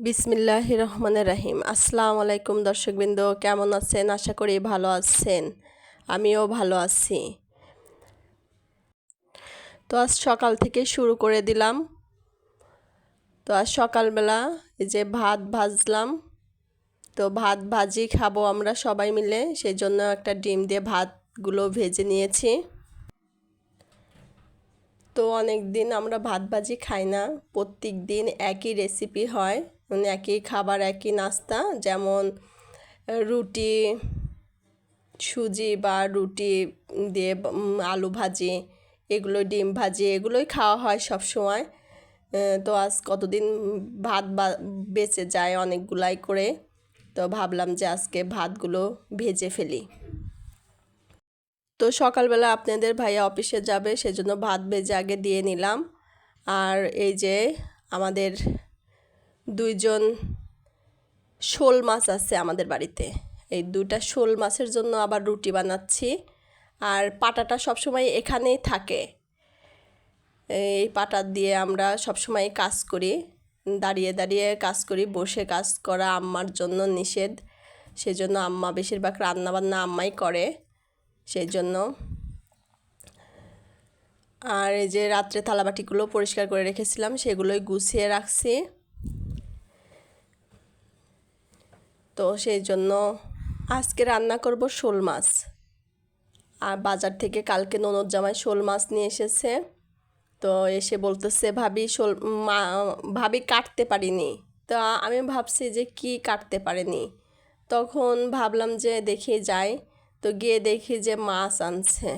বিসমিল্লাহ রহমানের রাহিম। আসসালামু আলাইকুম দর্শকবৃন্দ, কেমন আছেন? আশা করি ভালো আছেন। আমিও ভালো আছি। তো আজ সকাল থেকে শুরু করে দিলাম। তো আজ সকালবেলা এই যে ভাত ভাজলাম। তো ভাত ভাজি খাব আমরা সবাই মিলে সেই জন্য একটা ডিম দিয়ে ভাতগুলো ভেজে নিয়েছি। তো অনেক দিন আমরা ভাত ভাজি খাই না প্রত্যেক দিন একই রেসিপি হয়। একই খাবার, একই নাস্তা। যেমন রুটি, সুজি বা রুটি দিয়ে আলু ভাজি এগুলো ডিম ভাজি, এগুলোই খাওয়া হয় সব সময় তো আজ কতদিন ভাত বেঁচে যায় অনেকগুলাই করে। তো ভাবলাম যে আজকে ভাতগুলো ভেজে ফেলি। তো সকালবেলা আপনাদের ভাইয়া অফিসে যাবে, সেজন্য ভাত ভেজে আগে দিয়ে নিলাম। আর এই যে আমাদের দুইজন শোল মাছ আছে আমাদের বাড়িতে। এই দুইটা শোল মাছের জন্য আবার রুটি বানাচ্ছি। আর পাটাটা সবসময় এখানেই থাকে। এই পাটা দিয়ে আমরা সবসময় কাজ করি। দাঁড়িয়ে দাঁড়িয়ে কাজ করি, বসে কাজ করা আম্মার জন্য নিষেধ। সেজন্য আম্মা বেশিরভাগ রান্নাবান্না আম্মাই করে সেই জন্য আর এই যে রাত্রে থালাবাটিগুলো পরিষ্কার করে রেখেছিলাম, সেগুলোই গুছিয়ে রাখছি। তো সেই জন্য আজকে রান্না করব শোল মাছ। আর বাজার থেকে কালকে ননদ জামাই শোল মাছ নিয়ে এসেছে। তো এসে বলতেছে, ভাবি, শোল মা, ভাবি কাটতে পারিনি। তো আমি ভাবছি যে কি কাটতে পারেনি। তখন ভাবলাম যে দেখে যাই। তো গিয়ে দেখি যে মাছ আনছে।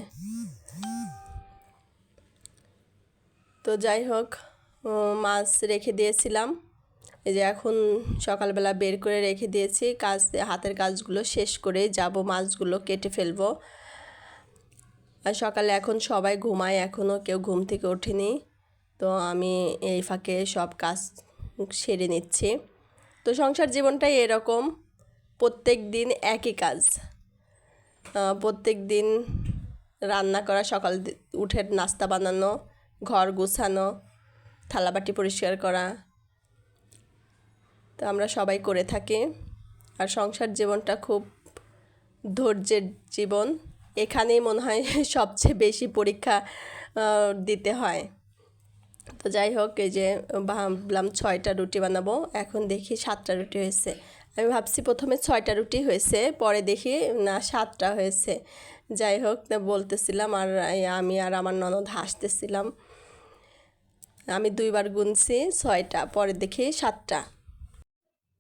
তো যাই হোক মাছ রেখে দিয়েছিলাম। এই যে এখন সকালবেলা বের করে রেখে দিয়েছি, কাজ, হাতের কাজগুলো শেষ করে যাব, মাছগুলো কেটে ফেলব। আর সকালে এখন সবাই ঘুমায় এখনও কেউ ঘুম থেকে ওঠেনি। তো আমি এই ফাঁকে সব কাজ সেরে নিচ্ছি। তো সংসার জীবনটাই এরকম, প্রত্যেক দিন একই কাজ। প্রত্যেক দিন রান্না করা, সকাল উঠে নাস্তা বানানো, ঘর গুছানো, থালাবাটি পরিষ্কার করা তো আমরা সবাই করে থাকি। আর সংসার জীবনটা খুব ধৈর্যের জীবন। এখানেই মনে হয় সবচেয়ে বেশি পরীক্ষা দিতে হয়। তো যাই হোক, এই যে, ভাবলাম ছয়টা রুটি বানাবো। এখন দেখি সাতটা রুটি হয়েছে। আমি ভাবছি প্রথমে ছয়টা রুটি হয়েছে, পরে দেখি, না, সাতটা হয়েছে। যাই হোক বলতেছিলাম আর আমি আর আমার ননদ হাসতেছিলাম। আমি দুইবার গুনছি ছয়টা, পরে দেখি সাতটা।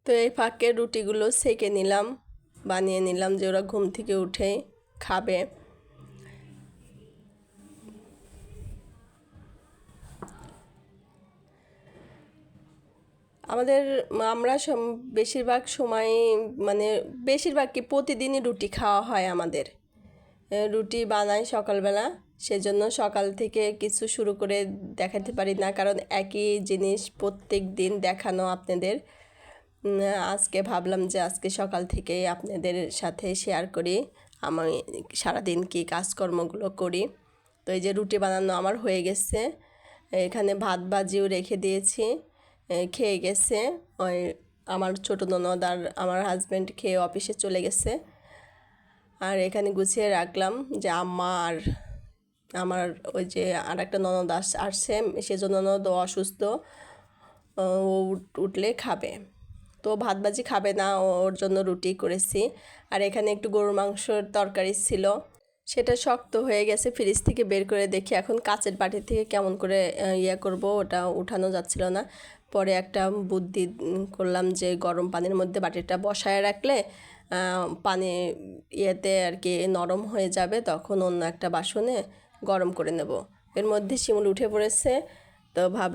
তো এই ফাঁকে রুটিগুলো সেকে নিলাম, বানিয়ে নিলাম যে ওরা ঘুম থেকে উঠে খাবে। আমাদের, আমরা বেশিরভাগ সময় মানে বেশিরভাগ কি প্রতিদিনই রুটি খাওয়া হয় আমাদের। রুটি বানাই সকালবেলা, সেজন্য সকাল থেকে কিছু শুরু করে দেখাতে পারি না, কারণ একই জিনিস প্রত্যেক দিন দেখানো আপনাদের। আজকে ভাবলাম যে আজকে সকাল থেকে আপনাদের সাথে শেয়ার করি। আমি সারাদিন কী কাজকর্মগুলো করি। তো এই যে রুটি বানানো আমার হয়ে গেছে। এখানে ভাত বাজিও রেখে দিয়েছি। খেয়ে গেছে। ওই আমার ছোটো ননদ আর আমার হাজব্যান্ড খেয়ে অফিসে চলে গেছে। আর এখানে গুছিয়ে রাখলাম যে আম্মা আর আমার ওই যে আর একটা ননদ আস, আসছে। সেজন্য ননদ অসুস্থ। ও উঠলে খাবে। তো ভাত ভাজি খাবে না ওর জন্য রুটি করেছি। আর এখানে একটু গরুর মাংসর তরকারি ছিল। সেটা শক্ত হয়ে গেছে, ফ্রিজ থেকে বের করে দেখি এখন কাচের বাটি থেকে কেমন করে ইয়ে করব, ওটা উঠানো যাচ্ছিল না। পরে একটা বুদ্ধি করলাম যে গরম পানির মধ্যে বাটিটা বসায় রাখলে পানি ইয়েতে আর কি নরম হয়ে যাবে, তখন অন্য একটা বাসনে গরম করে নেব। এর মধ্যে শিমুল উঠে পড়েছে, তো ভাব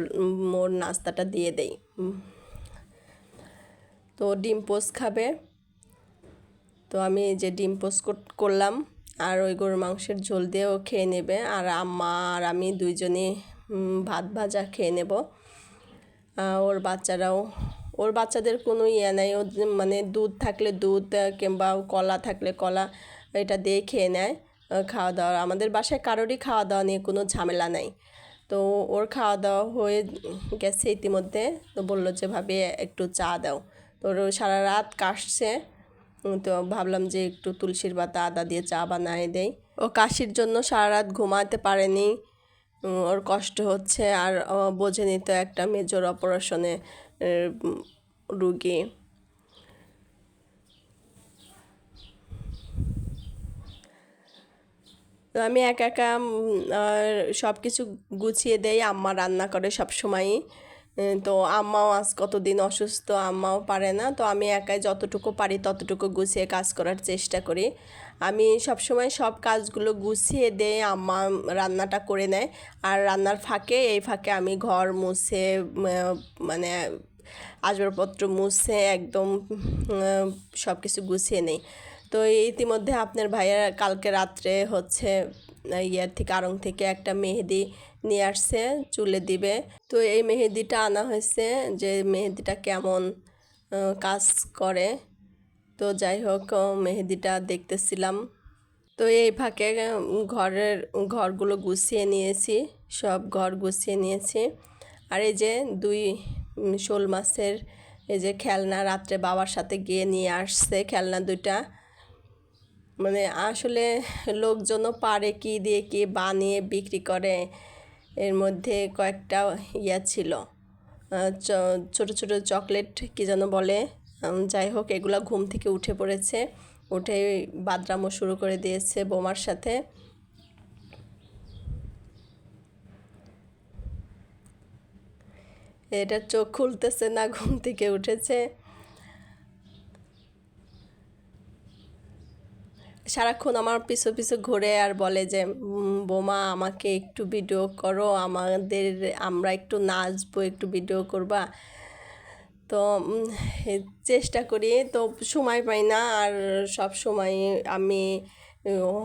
মোর নাস্তাটা দিয়ে দেই। তো ডিম পোস্ট খাবে। তো আমি যে ডিম পোস্ট করলাম। আর ওই গরুর মাংসের ঝোল দিয়েও খেয়ে নেবে। আর আম্মা আর আমি দুইজনই ভাত ভাজা খেয়ে নেব। ওর বাচ্চারাও, ওর বাচ্চাদের কোনো ইয়ে নাই। ও মানে দুধ থাকলে দুধ, কিংবা কলা থাকলে কলা, এটা দিয়ে খেয়ে নেয় খাওয়া দাওয়া। আমাদের বাসায় কারোরই খাওয়া দাওয়া নিয়ে কোনো ঝামেলা নাই। তো ওর খাওয়া দাওয়া হয়ে গেছে ইতিমধ্যে। তো বলল যে, ভাবি, একটু চা দাও। ওর সারা রাত কাশছে। তো ভাবলাম যে একটু তুলসীর পাতা, আদা দিয়ে চা বানায় দেই। ও কাশির জন্য সারা রাত ঘুমাতে পারেনি। ওর কষ্ট হচ্ছে আর ও বোঝেনি তো একটা মেজর অপারেশনে রুগী। তো আমি একা একা সব কিছু গুছিয়ে দেই, আম্মা রান্না করে সব সময়ই তো আম্মাও আজ কতদিন অসুস্থ, আম্মাও পারে না। তো আমি একাই যতটুকু পারি ততটুকু গুছিয়ে কাজ করার চেষ্টা করি। আমি সব সময় সব কাজগুলো গুছিয়ে দেই আম্মা রান্নাটা করে নেয়। আর রান্নার ফাঁকে, এই ফাঁকে আমি ঘর মুছে মানে আসবাবপত্র মুছে একদম সব কিছু গুছিয়ে নেই। তো ইতিমধ্যে আপনার ভাইয়ের কালকে রাত্রে হচ্ছে ইয়ার থেকে আড়ং থেকে একটা মেহেদি নিয়ে আসছে, চুলে দিবে। তো এই মেহেদিটা আনা হয়েছে যে মেহেদিটা কেমন কাজ করে। তো যাই হোক, মেহেদিটা দেখতেছিলাম। তো এই ফাঁকে ঘরের, ঘরগুলো গুছিয়ে নিয়েছি, সব ঘর গুছিয়ে নিয়েছি। আর এই যে দুই শোল মাছের এই যে খেলনা রাত্রে বাবার সাথে গিয়ে নিয়ে আসছে খেলনা দুইটা। মানে আসলে লোকজনও পারে কি দিয়ে কি বানিয়ে বিক্রি করে এর মধ্যে কয়েকটা ইয়া ছিল। ছোট ছোট চকলেট কি যেন বলে। যাই হোক, এগুলা ঘুম থেকে উঠে পড়েছে। উঠে বাদরামও শুরু করে দিয়েছে বোমার সাথে। এটা চোখ খুলতেছে না, ঘুম থেকে উঠেছে। সারাক্ষণ আমার পিছু পিছু ঘুরে আর বলে যে বোমা, আমাকে একটু ভিডিও করো, আমাদের আমরা একটু নাচবো, একটু ভিডিও করবা। তো চেষ্টা করি, তো সময় পাই না। আর সব সময় আমি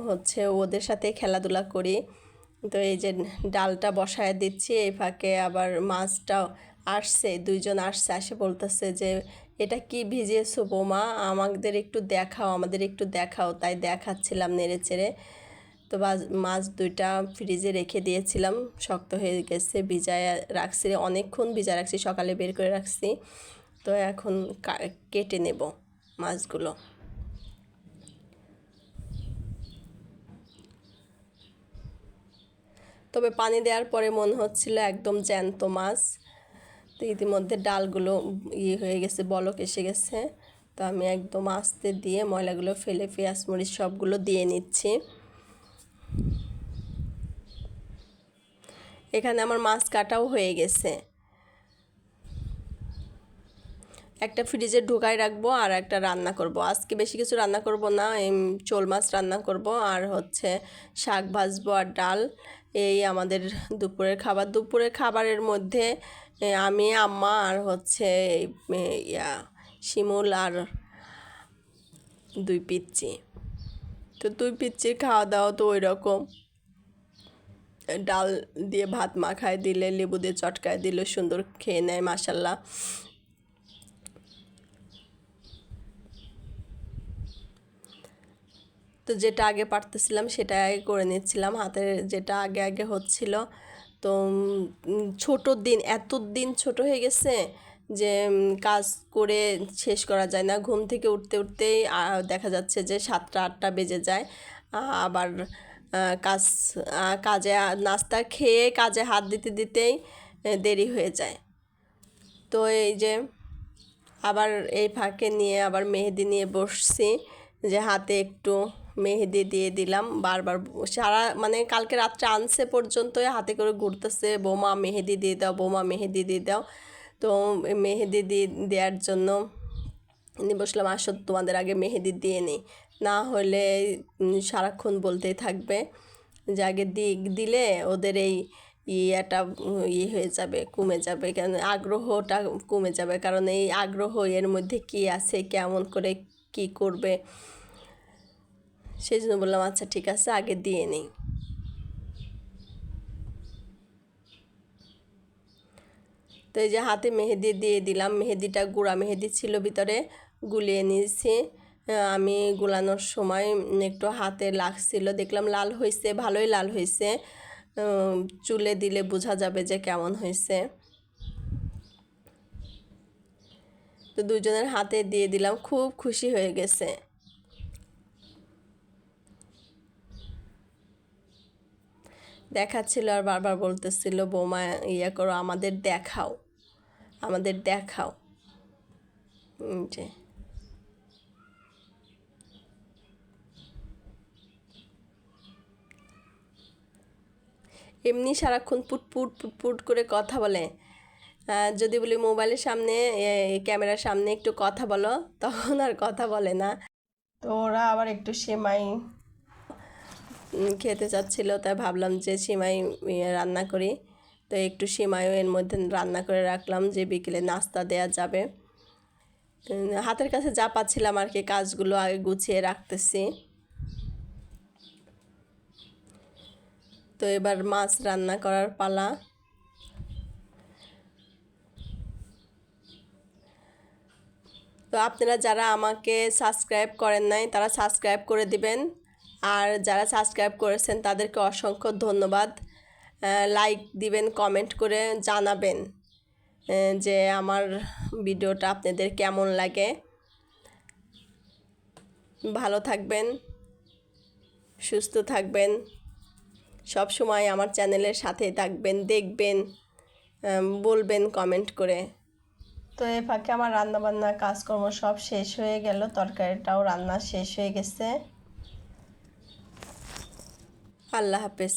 হচ্ছে ওদের সাথে খেলাধুলা করি। তো এই যে ডালটা বসায় দিচ্ছি, এই ফাঁকে আবার মাছটাও আসছে, দুইজন আসছে, আসে বলতেছে যে এটা কি ভিজিয়েছো বোমা? আমাদের একটু দেখাও, আমাদের একটু দেখাও। তাই দেখাচ্ছিলাম নেড়ে চেড়ে। তো মাছ দুইটা ফ্রিজে রেখে দিয়েছিলাম, শক্ত হয়ে গেছে, ভিজায় রাখছি। অনেকক্ষণ ভিজা রাখছি, সকালে বের করে রাখছি। তো এখন কেটে নেব মাছগুলো। তবে পানি দেওয়ার পরে মনে হচ্ছিল একদম জ্যান্ত মাছ। তো ইতিমধ্যে ডালগুলো ইয়ে হয়ে গেছে, বলক এসে গেছে। তো আমি একদম আস্তে দিয়ে ময়লাগুলো ফেলে পেঁয়াজ, মরিচ সবগুলো দিয়ে নিচ্ছি। এখানে আমার মাছ কাটাও হয়ে গেছে। একটা ফ্রিজে ঢুকাই রাখব আর একটা রান্না করব। আজকে বেশি কিছু রান্না করব না, এই চোল মাছ রান্না করব। আর হচ্ছে শাক ভাজবো আর ডাল। এই আমাদের দুপুরের খাবার। দুপুরের খাবারের মধ্যে আমি, আম্মা আর হচ্ছে ইয়া, শিমুল আর দুই পিচ্চি। তো দুই পিচ্চির খাওয়া দাওয়া তো ওই রকম ডাল দিয়ে ভাত মাখায় দিলে, লেবু দিয়ে চটকায় দিলে সুন্দর খেয়ে নেয় মাসাল্লাহ তো যেটা আগে পারতেছিলাম সেটা আগে করে নিচ্ছিলাম। হাতের যেটা আগে আগে হচ্ছিল তো উম, ছোট দিন এত দিন ছোট হয়ে গেছে যে কাজ করে শেষ করা যায় না। ঘুম থেকে উঠতে উঠতেই দেখা যাচ্ছে যে সাতটা আটটা বেজে যায়। আবার কাজ কাজে নাস্তা খেয়ে কাজে হাত দিতে দিতেই দেরি হয়ে যায়। তো এই যে আবার এই ফাঁকে নিয়ে আবার মেহেদি নিয়ে বসছি যে হাতে একটু মেহেদি দিয়ে দিলাম বারবার। সারা মানে কালকে রাত্রে আনছে পর্যন্ত হাতে করে ঘুরতেছে, বোমা, মেহেদি দিয়ে দাও, বোমা, মেহেদি দিয়ে দাও। তো মেহেদি দিয়ে দেওয়ার জন্য নিয়ে বসলাম, আসো, তোমাদের আগে মেহেদি দিয়ে নিই। না হলে সারাক্ষণ বলতেই থাকবে যে আগে দি, দিলে ওদের এই ইয়েটা ইয়ে হয়ে যাবে, কমে যাবে। কেন আগ্রহটা কমে যাবে, কারণ এই আগ্রহ এর মধ্যে কি আছে, কেমন করে কি করবে? সেই জন্য বললাম আচ্ছা ঠিক আছে, আগে দিয়ে নিই। তো এই যে হাতে মেহেদি দিয়ে দিলাম। মেহেদিটা গুঁড়া মেহেদি ছিল ভিতরে, গুলিয়ে নিয়েছি। আমি গুলানোর সময় একটু হাতে লাগছিল। দেখলাম লাল হয়েছে, ভালোই লাল হয়েছে। চুলে দিলে বোঝা যাবে যে কেমন হয়েছে। তো দুজনের হাতে দিয়ে দিলাম, খুব খুশি হয়ে গেছে। দেখাচ্ছিল আর বারবার বলতেছিল, বোমা ইয়ে করো, আমাদের দেখাও আমাদের দেখাও। যে। এমনি সারাক্ষণ পুট পুট পুট পুট করে কথা বলে। যদি বলি মোবাইলের সামনে ক্যামেরার সামনে একটু কথা বলো, তখন আর কথা বলে না। তো ওরা আবার একটু সেমাই খেতে চাচ্ছিল, তাই ভাবলাম যে সিমাই রান্না করি। তো একটু সিমাইও এর মধ্যে রান্না করে রাখলাম যে বিকেলে নাস্তা দেওয়া যাবে। হাতের কাছে যা পাচ্ছিলাম আর কি, কাজগুলো আগে গুছিয়ে রাখতেছি। তো এবার মাছ রান্না করার পালা। তো আপনারা যারা আমাকে সাবস্ক্রাইব করেন নাই, তারা সাবস্ক্রাইব করে দিবেন। আর যারা সাবস্ক্রাইব করেছেন, তাদেরকে অসংখ্য ধন্যবাদ। লাইক দিবেন কমেন্ট করে জানাবেন যে আমার ভিডিওটা আপনাদের কেমন লাগে। ভালো থাকবেন, সুস্থ থাকবেন, সব সময় আমার চ্যানেলের সাথে থাকবেন, দেখবেন বলবেন কমেন্ট করে। তো এ ফাঁকে আমার রান্নাবান্না কাজকর্ম সব শেষ হয়ে গেল, তরকারিটাও রান্না শেষ হয়ে গেছে। আল্লাহ হাফেজ।